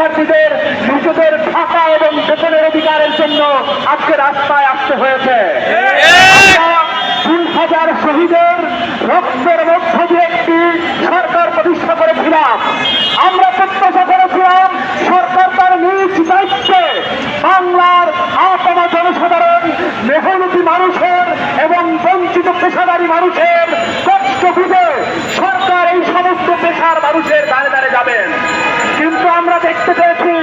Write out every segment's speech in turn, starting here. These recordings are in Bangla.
শিক্ষার্থীদের, নিজেদের থাকা এবং বেতনের অধিকারের জন্য আজকে রাস্তায় আসতে হয়েছে। দুই হাজার শহীদের রক্তের মধ্য দিয়ে একটি সরকার প্রতিষ্ঠা করেছিলাম। আমরা প্রত্যাশা করেছিলাম সরকার তার নিজ দায়িত্বে বাংলার আপাম জনসাধারণ মেহনতি মানুষের এবং বঞ্চিত পেশাদারী মানুষের কষ্ট বুঝে সরকার এই সমস্ত পেশার মানুষের দাঁড়ে দাঁড়ে যাবেন কিন্তু আমরা দেখতে পেয়েছি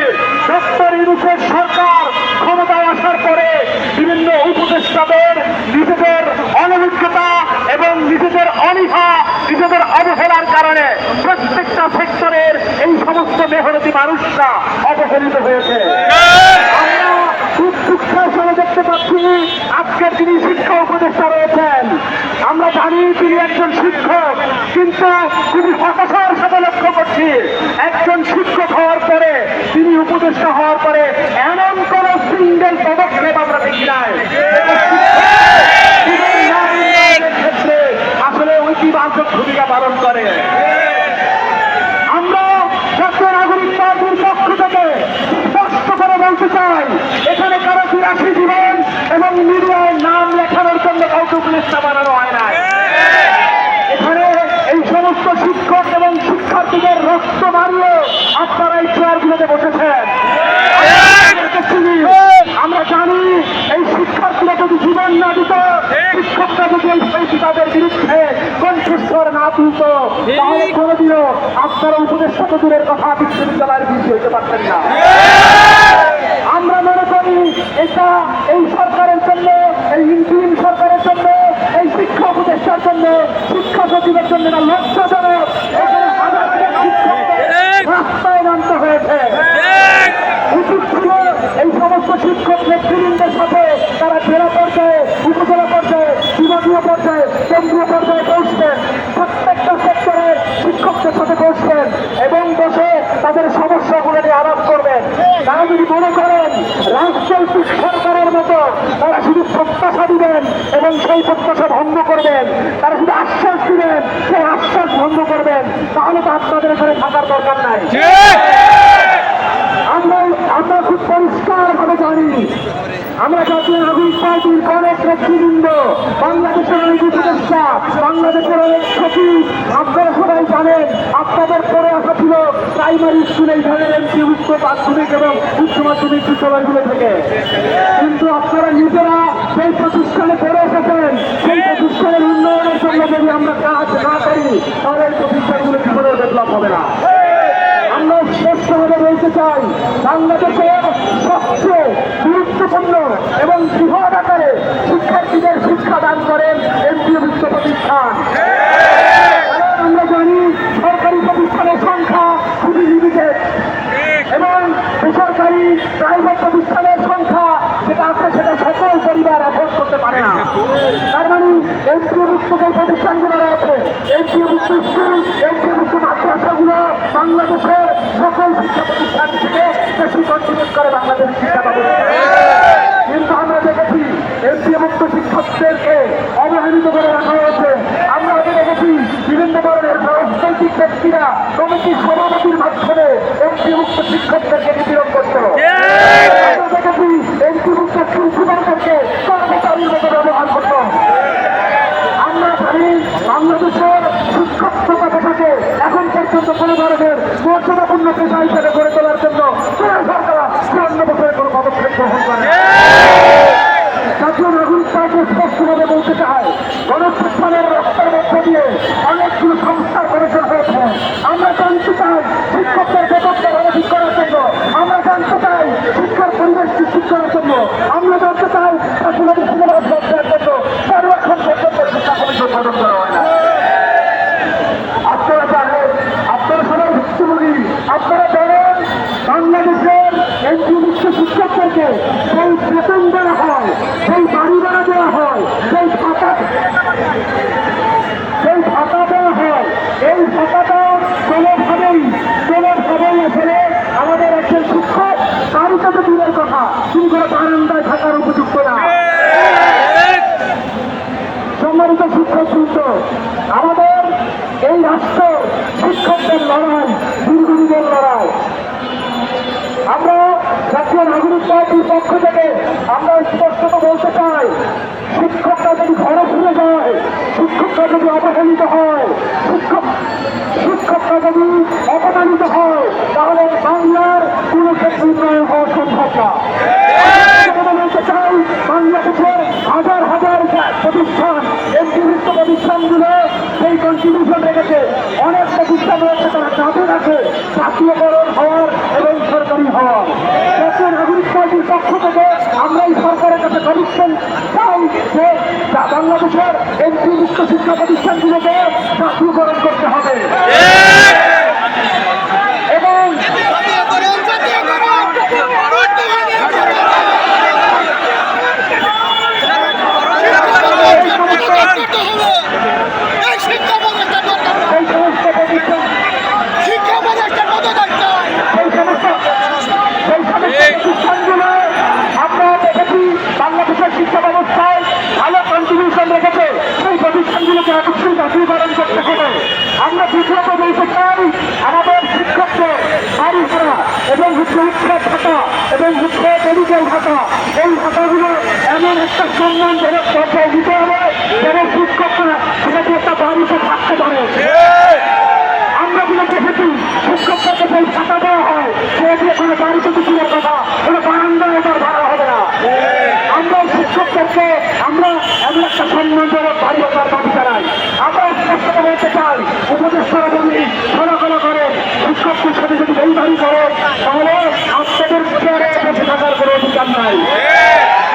ডক্টর ইউনুসের সরকার ক্ষমতায় আসার পরে বিভিন্ন উপদেষ্টাদের নিজেদের অনভিজ্ঞতা এবং নিজেদের অনীহা নিজেদের অবহেলার কারণে প্রত্যেকটা সেক্টরের এই সমস্ত মেহনতি মানুষরা অবহেলিত হয়েছে। আমরা খুব দুঃখের সঙ্গে দেখতে পাচ্ছি আজকের তিনি শিক্ষা উপদেষ্টা রয়েছেন আমরা জানি তিনি একজন শিক্ষক কিন্তু খুবই হতাশার সাথে লক্ষ্য করছি একজন শিক্ষক হওয়ার পরে তিনি উপদেষ্টা হওয়ার পরে এমন কোন সিঙ্গেল পদক্ষেপ আমরা দেখি নাই। ক্ষেত্রে আসলে ঐতিবাচক ভূমিকা পালন করে আমরা জাতীয় নাগরিক পার্টির পক্ষ থেকে স্পষ্ট করে এখানে কারও জীবন এবং মিডিয়ায় নাম লেখানোর জন্য কাউকে বানানো হয় না এখানে এই সমস্ত শিক্ষক এবং শিক্ষার্থীদের রক্ত মারিয়ে আপনারা এই বসেছেন। আমরা জানি এই শিক্ষার্থীরা যদি জীবন না দিত, শিক্ষকরা যদি এই তাদের বিরুদ্ধে কণ্ঠস্বর না তুলত, তাহলে কোনোদিনও আপনারা উপদেষ্টা দূরের কথা বিশ্ববিদ্যালয়ের বৃদ্ধি হতে পারতেন না আমরা মনে করি এটা এই সরকারের জন্য, এই ইন্ডিয়ান সরকারের জন্য, এই শিক্ষা উপদেষ্টার জন্য, শিক্ষা সচিবের জন্য এটা লজ্জাজনক এখানে হাজার হাজার শিক্ষকদের রাস্তায় নামতে হয়েছে উচিত ছিল এই সমস্ত শিক্ষক নেতৃবৃন্দের সাথে তারা জেলা পর্যায়ে উপজেলা পর্যায়ে বিভাগীয় পর্যায়ে কেন্দ্রীয় পর্যায়ে বসবেন প্রত্যেকটা সেক্টরের শিক্ষকদের সাথে বসবেন এবং বসে তাদের সমস্যাগুলো নিয়ে আলাপ করবেন তারা যদি মনে করেন রাজনৈতিক সরকারের মতো তারা শুধু প্রত্যাশা দিবেন এবং সেই প্রত্যাশা ভঙ্গ করবেন। তারা শুধু আশ্বাস দিবেন সেই আশ্বাস ভঙ্গ করবেন। তাহলে তো আপনাদের এখানে থাকার দরকার নাই। আমরা আমরা খুব পরিষ্কার ভাবে জানি আমরা জাতীয় নাগরিক পার্টির অনেক নেতৃবৃন্দ বাংলাদেশের অনেক উপদেষ্টা বাংলাদেশের অনেক সচিব আপনারা সবাই জানেন আপনাদের পরে আসা ছিল প্রাইমারি স্কুলে এই ধরনের এমপি উচ্চ মাধ্যমিক এবং উচ্চ মাধ্যমিক বিদ্যালয়গুলো থেকে। কিন্তু আপনারা নিজেরা সেই প্রতিষ্ঠানে পড়ে এসেছেন। সেই প্রতিষ্ঠানের উন্নয়নের জন্য যদি আমরা কাজ না করি, তাহলে এই প্রতিষ্ঠানগুলো জীবনের ডেভেলপ হবে না। আমরা স্পষ্টভাবে বলতে চাই, বাংলাদেশের সবচেয়ে গুরুত্বপূর্ণ এবং বৃহৎ আকারে শিক্ষার্থীদের শিক্ষাদান করেন এমপিও বিশ্ব প্রতিষ্ঠান কারণ আমরা জানি সরকারি প্রতিষ্ঠানের সংখ্যা খুবই লিমিটেড এবং বেসরকারি প্রাইভেট প্রতিষ্ঠানের সংখ্যা যেটা আছে সেটা সকল পরিবার অ্যাফোর্ড করতে পারে না। তার মানে এনপিও মুক্ত যে প্রতিষ্ঠানগুলো রয়েছে। এনপিও মুক্ত স্কুল এনপিও মুক্ত মাতৃভাষাগুলো বাংলাদেশের সকল শিক্ষা প্রতিষ্ঠান থেকে বেশি কন্ট্রিবিউট করে বাংলাদেশ শিক্ষা ব্যবস্থা কিন্তু আমরা দেখেছি এমপিও মুক্ত শিক্ষকদেরকে অবহেলিত করে রাখা হয়েছে আমরা আগে দেখেছি বিভিন্ন ধরনের রাজনৈতিক ব্যক্তিরা কমিটির সভাপতির মাধ্যমে এমপি মুক্ত শিক্ষকদেরকে নিপীড়ন করত আমরা দেখেছি এমপি মুক্ত প্রিন্সিপালদেরকে কর্মচারীর মতো ব্যবহার করত আমরা জানি বাংলাদেশের শিক্ষক পেশাকে কোনো ধরনের মর্যাদাপূর্ণ পেশা হিসেবে গড়ে তোলার জন্য সরকার করে বলতে চায় গণপ্রস্থানের রাস্তার মধ্য দিয়ে অনেকগুলো সংস্কার হয়েছে। আমরা জানতে চাই শিক্ষকদের বেতনকে ভালো ঠিক করার জন্য আমরা জানতে চাই শিক্ষার পরিবেশ ঠিক করার জন্য আমরা জানতে চাই শাসনাদি সিলেবাস রক্ষার জন্য সংরক্ষণ পর্যন্ত শিক্ষা কমিশন গঠন করা হয় না আপনারা জানেন আপনারা সবাই ভুক্তভোগী আপনারা জানেন বাংলাদেশের এই বিমুক্ত শিক্ষকদেরকে সেই বেতন দেওয়া হয় সেই বাড়ি ভাড়া দেওয়া হয় সেই ভাতা সেই ভাতা দেওয়া হয় এই ভাতাটা কোনোভাবেই কোনোভাবেই আসলে আমাদের একজন শিক্ষক বাড়িতে তো দূরের কথা তিনি কোনো বারান্দায় থাকার উপযুক্ত না। সম্মানিত শিক্ষক বৃন্দ আমাদের এই রাষ্ট্র শিক্ষকদের লড়াই দীর্ঘদিনের লড়াই। আমরা জাতীয় নাগরিক পার্টির পক্ষ থেকে আমরা স্পষ্টত বলতে চাই, শিক্ষকরা যদি ঘরে ফিরে যায়, শিক্ষকরা যদি অবহেলিত হয়, শিক্ষক শিক্ষকরা যদি অপমানিত হয়, তাহলে বাংলার কোনো ক্ষেত্রে উন্নয়ন হওয়া সম্ভব না। আমরা বলতে চাই বাংলাদেশের হাজার হাজার প্রতিষ্ঠান বিভিন্ন প্রতিষ্ঠানগুলো সেই কন্ট্রিবিউশন রেখেছে। অনেক প্রতিষ্ঠান রয়েছে তারা দাবি রাখে জাতীয়করণ হওয়ার এবং সরকারি হওয়ার। জাতীয় নাগরিক পার্টির পক্ষ থেকে আমরা এই সরকারের কাছে কমিশন চাই যে বাংলাদেশের উচ্চ শিক্ষা প্রতিষ্ঠানগুলোকে জাতীয়করণ করতে হবে এবং সেই সমস্ত প্রতিষ্ঠান সেই সমস্ত সেই সমস্ত প্রতিষ্ঠানগুলো আমরা দেখেছি বাংলাদেশের শিক্ষা ব্যবস্থায় ভালো কন্ট্রিবিউশন রেখেছে সেই প্রতিষ্ঠানগুলোকে অবশ্যই জাতীয়করণ করতে হবে। আমরা দ্বিতীয়ত বলতে চাই আমাদের শিক্ষকদের বাড়ি ভাড়া এবং উৎসব ভাতা এবং হচ্ছে মেডিকেল ভাতা। এই ভাতাগুলো এমন একটা সম্মানজনক পর্যায়ে দিতে হবে যেন শিক্ষকরা সেটাকে একটা বাড়িতে থাকতে পারে আমরা গুলো দেখেছি শিক্ষকদেরকে সেই টাকা দেওয়া হয় সে দিয়ে কোনো বাড়িতে কিছুর কথা কোনো বারান্দায় এবার ভাড়া হবে না আমরা শিক্ষকদেরকে আমরা এমন একটা সম্মানজনক বাড়ি হওয়ার দাবি জানাই আমরা স্পষ্ট করে বলতে চাই উপদেষ্টারা যদি খোলাখোলা করেন শিক্ষকদের বাড়ি করেন তাহলে আপনাদের চেয়ারে বসে থাকার কোনো অধিকার নাই।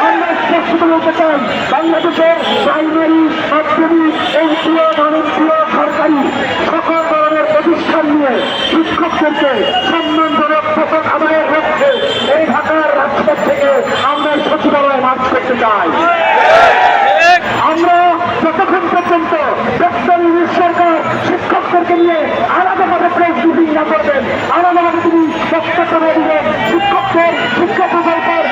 আমরা স্পষ্ট বলতে চাই বাংলাদেশের প্রাইমারি মাধ্যমিক এনজিও মানবীয়, সরকারি সকল ধরনের প্রতিষ্ঠান নিয়ে শিক্ষকদেরকে সম্মানজনক বেতন আদায়ের লক্ষ্যে এই ঢাকার রাজপথ থেকে আমরা সচিবালয়ে মার্চ করতে চাই। শিক্ষকদেরকে নিয়ে আলাদাভাবে প্রেস মিটিং না করবেন। আলাদাভাবে তিনি বক্তব্য না দিবেন শিক্ষকদের শিক্ষা প্রকল্পের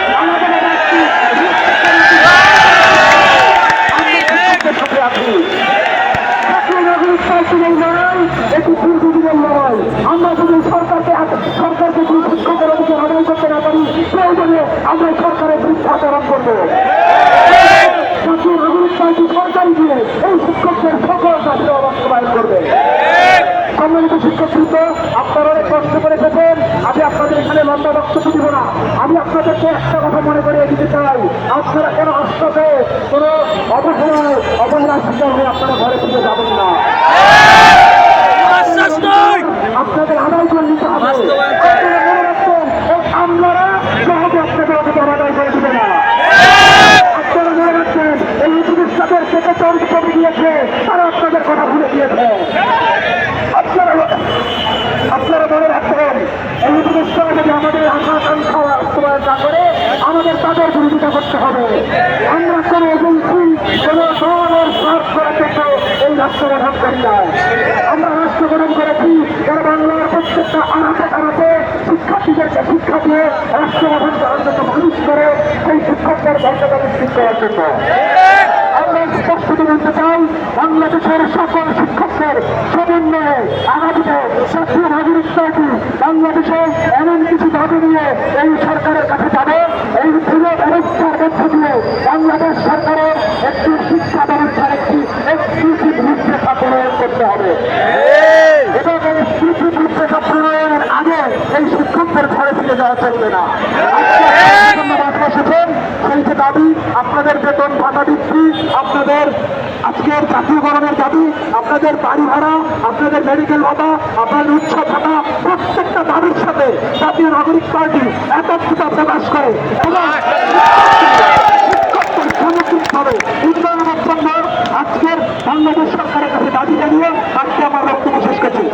জাতীয় এই জাতীয় শিক্ষকদের সকল দাবিও বাস্তবায়ন করবে সম্মানিত শিক্ষকবৃন্দ আপনারা অনেক কষ্ট করে এসেছেন। আমি আপনাদের এখানে লম্বা বক্তব্য দিব না। আমি আপনাদেরকে একটা কথা মনে করিয়ে দিতে চাই। আপনারা কেন আশ্বাসে কোনো অবহেলায় অবহেলার শিকার হয়ে আপনারা ঘরে ফিরে যাবেন না। আপনাদের আদায় করে নিতে হবে। আপনারা সহজে আপনাদের আদায় করে দিবে না। আপনারা মনে এই করে তারা আপনাদের কথা ভুলে দিয়েছে আপনারা আপনারা মনে রাখবেন উপদেষ্টারা যদি আমাদের আশা আকাঙ্ক্ষা আমাদের তাদের বিরোধিতা করতে হবে। আমরা কোনো এজেন্সি কোনো ধরনের স্বার্থ রেখে এই রাষ্ট্র গঠন করি না। আমরা রাষ্ট্র গঠন করেছি, যারা বাংলার প্রত্যেকটা আনাতে আনাতে শিক্ষার্থীদেরকে শিক্ষা দিয়ে রাষ্ট্র গঠন করার জন্য মানুষ করে, সেই শিক্ষকদের মর্যাদা নিশ্চিত করার জন্য। স্পষ্ট বলতে চাই বাংলাদেশের সকল শিক্ষকদের সমন্বয়ে আগামীতে জাতীয় নাগরিক পার্টি বাংলাদেশে এমন কিছু দাবি নিয়ে এই সরকারের কাছে যাবে। এই পুরো ব্যবস্থার মধ্য দিয়ে বাংলাদেশ সরকারের একটি শিক্ষা ব্যবস্থার একটি এক্সক্লুসিভ রূপরেখা প্রণয়ন করতে হবে। এবং এই রূপরেখা প্রণয়নের আগে এই শিক্ষকদের ঘরে ফিরে যাওয়া চলবে না আজকে আপনারা ধন্যবাদ বসেছেন সেই যে দাবি, আপনাদের বেতন ভাতা বৃদ্ধি আপনাদের আজকের জাতীয়করণের দাবি, আপনাদের বাড়ি ভাড়া, আপনাদের মেডিকেল ভাতা, আপনাদের উৎসব ভাতা, প্রত্যেকটা দাবির সাথে জাতীয় নাগরিক পার্টি একত্রিত প্রকাশ করে জন্য আজকের সরকারের কাছে দাবি জানিয়ে আজকে আমার বক্তব্য করছি।